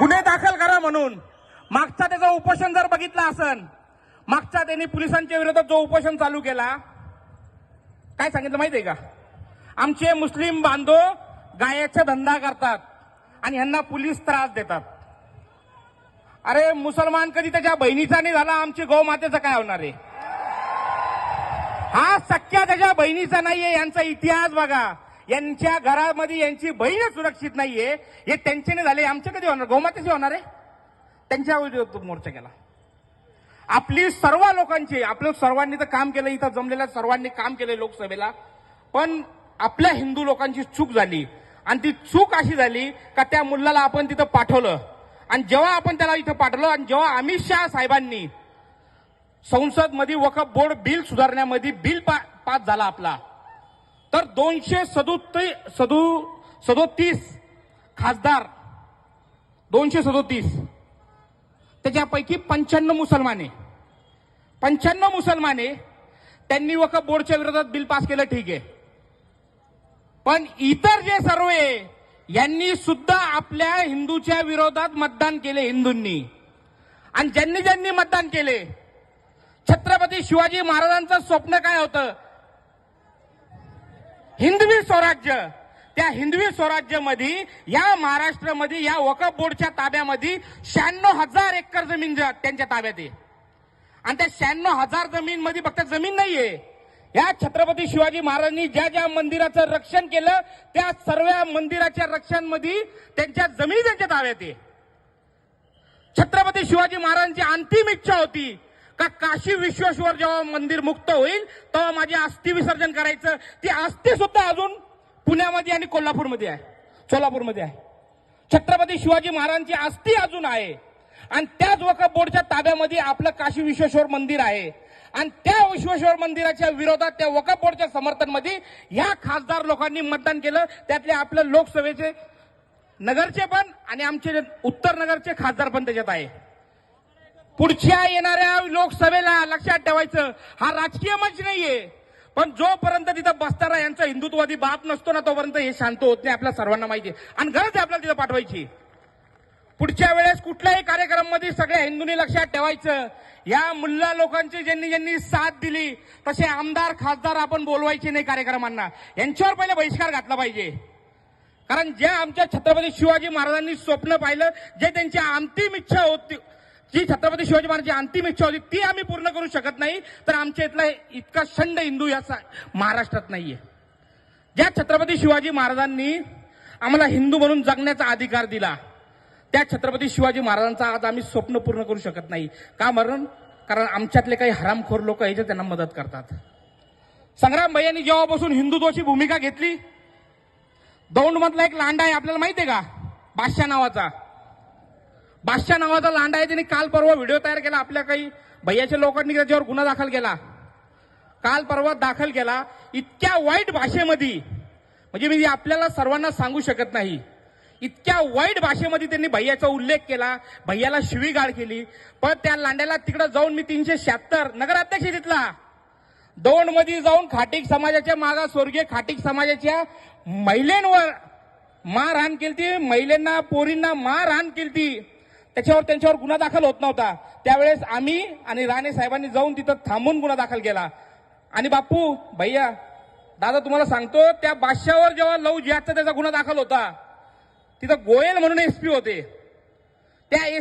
गुन्हे दाखल करा म्हणून. मागचा त्याचं उपोषण जर बघितलं असन मागचा त्यांनी पोलिसांच्या विरोधात जो उपोषण चालू केला काय सांगितलं माहितीये का? आमचे मुस्लिम बांधव गायाचा धंदा करतात आणि ह्यांना पोलीस त्रास देतात. अरे मुसलमान कधी त्याच्या बहिणीचा नाही झाला? आमची गौमातेचं काय होणार आहे? हा सख्या त्याच्या बहिणीचा नाहीये यांचा इतिहास बघा. यांच्या घरामध्ये यांची बहीण सुरक्षित नाहीये. हे त्यांच्याने झाले. आमचे कधी होणार? गोमातेचे होणार आहे? त्यांच्या मोर्चा केला आपली सर्व लोकांची आपलं सर्वांनी तर काम केलं इथं जमलेल्या सर्वांनी काम केलं लोकसभेला. पण आपल्या हिंदू लोकांची चूक झाली. आणि ती चूक अशी झाली का त्या मुलाला आपण तिथं पाठवलं. आणि जेव्हा आपण त्याला इथं पाठवलं आणि जेव्हा अमित शहा साहेबांनी संसदमध्ये वकफ बोर्ड बिल सुधारण्यामध्ये बिल पा, पास झाला आपला. तर दोनशे सदोत्ती सदो सदोतीस खासदार. दोनशे सदोतीस. त्याच्यापैकी पंच्याण्णव मुसलमाने. पंच्याण्णव मुसलमाने त्यांनी वकफ बोर्डच्या विरोधात बिल पास केलं ठीक आहे. पण इतर जे सर्व यांनी सुद्धा आपल्या हिंदूच्या विरोधात मतदान केले हिंदूंनी. आणि ज्यांनी ज्यांनी मतदान केले छत्रपती शिवाजी महाराजांचं स्वप्न काय होतं? हिंदवी स्वराज्य त्या हिंदवी स्वराज्यामध्ये या महाराष्ट्रामध्ये या वकफ बोर्डच्या ताब्यामध्ये शहाण्णव हजार एकर जमीन ज- त्यांच्या ताब्यात आहे. आणि त्या शहाण्णव हजार जमीन मध्ये फक्त जमीन नाहीये. या छत्रपती शिवाजी महाराजांनी ज्या ज्या मंदिराचं रक्षण केलं त्या सर्व मंदिराच्या रक्षणमध्ये त्यांच्या जमीन त्यांच्या ताब्यात आहे. छत्रपती शिवाजी महाराजांची अंतिम इच्छा होती का काशी विश्वेश्वर जेव्हा मंदिर मुक्त होईल तेव्हा माझी अस्थि विसर्जन करायचं. ती अस्थि सुद्धा अजून पुण्यामध्ये आणि कोल्हापूरमध्ये आहे. सोलापूरमध्ये आहे. छत्रपती शिवाजी महाराजांची अस्थि अजून आहे. आणि त्याच वकफ बोर्डच्या ताब्यामध्ये आपलं काशी विश्वेश्वर मंदिर आहे. आणि त्या विश्वेश्वर मंदिराच्या विरोधात त्या वकफ बोर्डच्या समर्थनमध्ये ह्या खासदार लोकांनी मतदान केलं. त्यातले आपलं लोकसभेचे नगरचे पण आणि आमचे उत्तर नगरचे खासदार पण त्याच्यात आहे. पुढच्या येणाऱ्या लोकसभेला लक्षात ठेवायचं हा राजकीय मंच नाहीये. पण जोपर्यंत तिथं बसताना यांचा हिंदुत्ववादी बाप नसतो ना तोपर्यंत हे शांत होत नाही आपल्या सर्वांना माहिती आहे आणि गरज आहे आपल्याला तिथं पाठवायची. पुढच्या वेळेस कुठल्याही कार्यक्रमामध्ये सगळ्या हिंदूंनी लक्षात ठेवायचं. या मुल्ला लोकांची ज्यांनी ज्यांनी साथ दिली तसे आमदार खासदार आपण बोलवायचे नाही कार्यक्रमांना. यांच्यावर पहिले बहिष्कार घातला पाहिजे. कारण ज्या आमच्या छत्रपती शिवाजी महाराजांनी स्वप्न पाहिलं जे त्यांची अंतिम इच्छा होती जी छत्रपती शिवाजी महाराजांची अंतिम इच्छा होती ती आम्ही पूर्ण करू शकत नाही. तर आमच्या इथला इतका शंड हिंदू या महाराष्ट्रात नाहीये. ज्या छत्रपती शिवाजी महाराजांनी आम्हाला हिंदू म्हणून जगण्याचा अधिकार दिला त्या छत्रपती शिवाजी महाराजांचा आज आम्ही स्वप्न पूर्ण करू शकत नाही. का मरण? कारण आमच्यातले काही हरामखोर लोक आहे जे त्यांना मदत करतात. संग्राम भैयांनी जेव्हापासून हिंदुत्वाची भूमिका घेतली दौंडमधला एक लांडा आहे आपल्याला माहितीये का? बादशाह नावाचा. बादशा नावाचा लांडा आहे त्यांनी काल परवा व्हिडिओ तयार केला आपल्या काही भैयाच्या लोकांनी त्याच्यावर गुन्हा दाखल केला. काल परवा दाखल केला. इतक्या वाईट भाषेमध्ये म्हणजे मी आपल्याला सर्वांना सांगू शकत नाही इतक्या वाईट भाषेमध्ये त्यांनी भैयाचा उल्लेख केला भैयाला शिवीगाळ केली. पण त्या लांड्याला तिकडे जाऊन मी तीनशे शहात्तर नगराध्यक्ष आहे तिथला. मध्ये जाऊन खाटीक समाजाच्या मागा स्वर्गीय खाटीक समाजाच्या महिलेंवर मारहाण ती महिलांना पोरींना मारहाण ती त्याच्यावर त्यांच्यावर गुन्हा दाखल होत नव्हता. त्यावेळेस आम्ही आणि राणे साहेबांनी जाऊन तिथं थांबून गुन्हा दाखल केला. आणि बापू भैया दादा तुम्हाला सांगतो त्या बादशावर जेव्हा लव जिहादचा त्याचा गुन्हा दाखल होता तिथं गोयल म्हणून एसपी होते. त्या एस